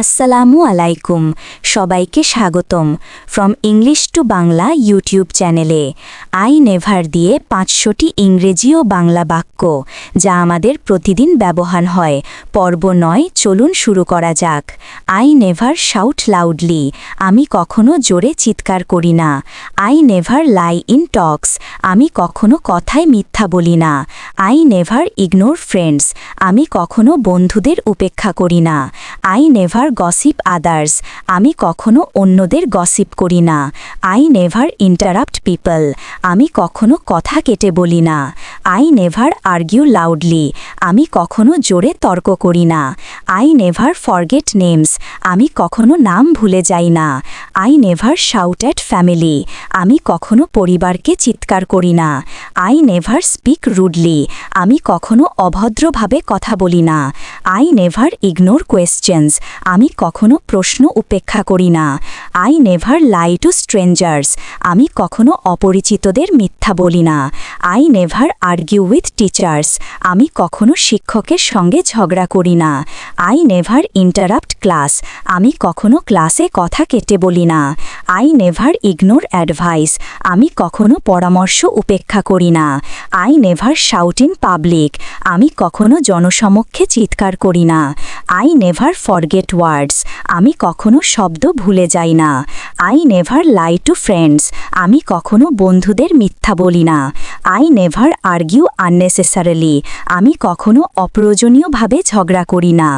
আসসালামু আলাইকুম। সবাইকে স্বাগতম from English to Bangla YouTube চ্যানেলে আই নেভার দিয়ে পাঁচশোটি ইংরেজি ও বাংলা বাক্য, যা আমাদের প্রতিদিন ব্যবহার হয়। পর্ব নয়, চলুন শুরু করা যাক। আই নেভার শাউট লাউডলি আমি কখনো জোরে চিৎকার করি না। I never lie in talks আমি কখনো কথায় মিথ্যা বলি না। আই নেভার ইগনোর ফ্রেন্ডস আমি কখনো বন্ধুদের উপেক্ষা করি না। I never gossip others. আমি কখনো অন্যদের গসিপ করি না। I never interrupt people. আমি কখনো কথা কেটে বলি না। I never argue loudly. আমি কখনো জোরে তর্ক করি না। I never forget names. আমি কখনো নাম ভুলে যাই না। I never shout at family. আমি কখনো পরিবারকে চিৎকার করি না। I never speak rudely. আমি কখনো অভদ্রভাবে কথা বলি না। I never ignore questions. আমি কখনো প্রশ্ন উপেক্ষা করি না। I never lie to strangers আমি কখনো অপরিচিতদের মিথ্যা বলি না। I never argue with teachers আমি কখনো শিক্ষকের সঙ্গে ঝগড়া করি না। আই নেভার ইন্টারাপ্ট ক্লাস আমি কখনো ক্লাসে কথা কেটে বলি না। আই নেভার ইগনোর অ্যাডভাইস আমি কখনো পরামর্শ উপেক্ষা করি না। I never shout in public আমি কখনো জনসমক্ষে চিৎকার করি না। আই নেভার ফরগেট ওয়ার্ডস আমি কখনো শব্দ ভুলে যাই না। I never lie to friends আমি কখনো বন্ধুদের মিথ্যা বলি না। আই নেভার আর্গিউ আননেসেসারিলি আমি কখনো অপ্রয়োজনীয়ভাবে ঝগড়া করি না।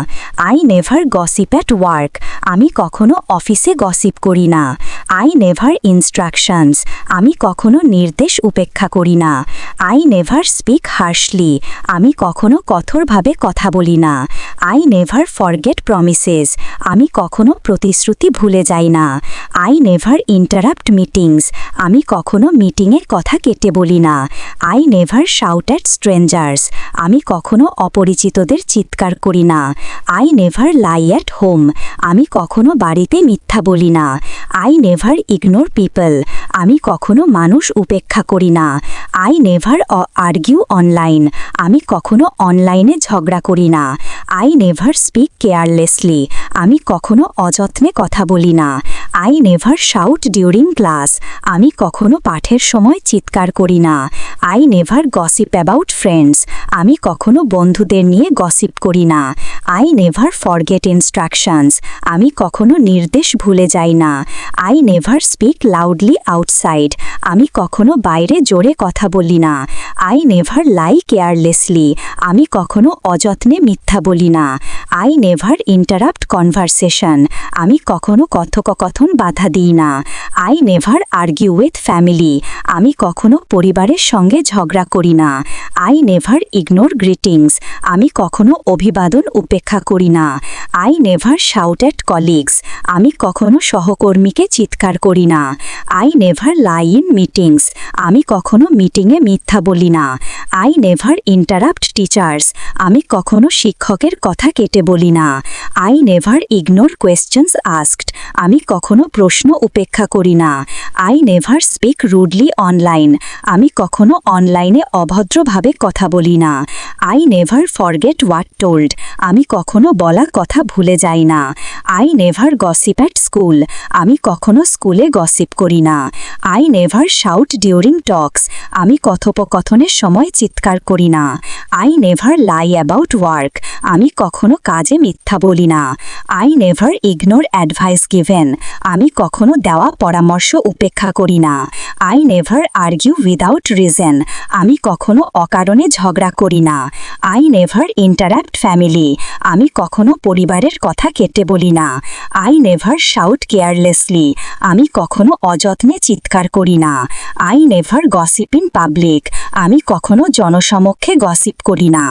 I never gossip at work আমি কখনো অফিসে গসিপ করি না। আই নেভার ইনস্ট্রাকশনস আমি কখনো নির্দেশ উপেক্ষা করি না। আই নেভার স্পিক হার্শলি আমি কখনো কঠোরভাবে কথা বলি না। আই নেভার ফরগেট প্রমিসেস আমি কখনো প্রতিশ্রুতি ভুলে যাই না। আই নেভার ইন্টারাপ্ট মিটিংস আমি কখনো মিটিংয়ে কথা কেটে বলি না। I never shout at strangers আমি কখনো অপরিচিতদের চিৎকার করি না। I never lie at home আমি কখনো বাড়িতে মিথ্যা বলি না। আই নেভার ইগনোর পিপল আমি কখনো মানুষ উপেক্ষা করি না। আই নেভার আর্গিউ অনলাইন আমি কখনো অনলাইনে ঝগড়া করি না। আই নেভার স্পিক কেয়ারলেসলি আমি কখনো অযত্নে কথা বলি না। I never shout during class আমি কখনো পাঠের সময় চিৎকার করি না। I never gossip about friends আমি কখনো বন্ধুদের নিয়ে গসিপ করি না। আই নেভার ফরগেট ইনস্ট্রাকশনস আমি কখনো নির্দেশ ভুলে যাই না। I never speak loudly outside আমি কখনো বাইরে জোরে কথা বলি না। আই নেভার লাই কেয়ারলেসলি আমি কখনো অযত্নে মিথ্যা বলি না। আই নেভার ইন্টারাপ্ট কনভারসেশন আমি কখনো কথোপকথন বাধা দিই না। I never argue with family আমি কখনো পরিবারের সঙ্গে ঝগড়া করি না। আই নেভার ইগনোর গ্রিটিংস আমি কখনো অভিবাদন উপেক্ষা করি না। I never shout at colleagues আমি কখনো সহকর্মীকে চিৎকার করি না। I never lie in meetings আমি কখনো মিটিংয়ে মিথ্যা বলি না। আই নেভার ইন্টারাপ্ট টিচার্স আমি কখনো শিক্ষকের কথা কেটে বলি না। I never ignore questions asked আমি কখনো প্রশ্ন উপেক্ষা করি না। I never speak rudely online আমি কখনো অনলাইনে অভদ্রভাবে কথা বলি না। I never forget what told আমি কখনো বলা কথা ভুলে যাই না। I never gossip at school আমি কখনো স্কুলে গসিপ করি না। I never shout during talks আমি কথোপকথনের সময় চিৎকার করি না। I never lie about work আমি কখনো কাজে মিথ্যা বলি না। I never ignore advice given আমি কখনো দেওয়া পরামর্শ উপেক্ষা করি না। I never argue without reason আমি কখনো অকারণে ঝগড়া করি না। আই নেভার ইন্টারাক্ট ফ্যামিলি আমি কখনো পরিবারের কথা কেটে বলি না। আই নেভার শাউট কেয়ারলেসলি আমি কখনো অযত্নে চিৎকার করি না। I never gossip in public আমি কখনো জনসমক্ষে গসিপ করি না।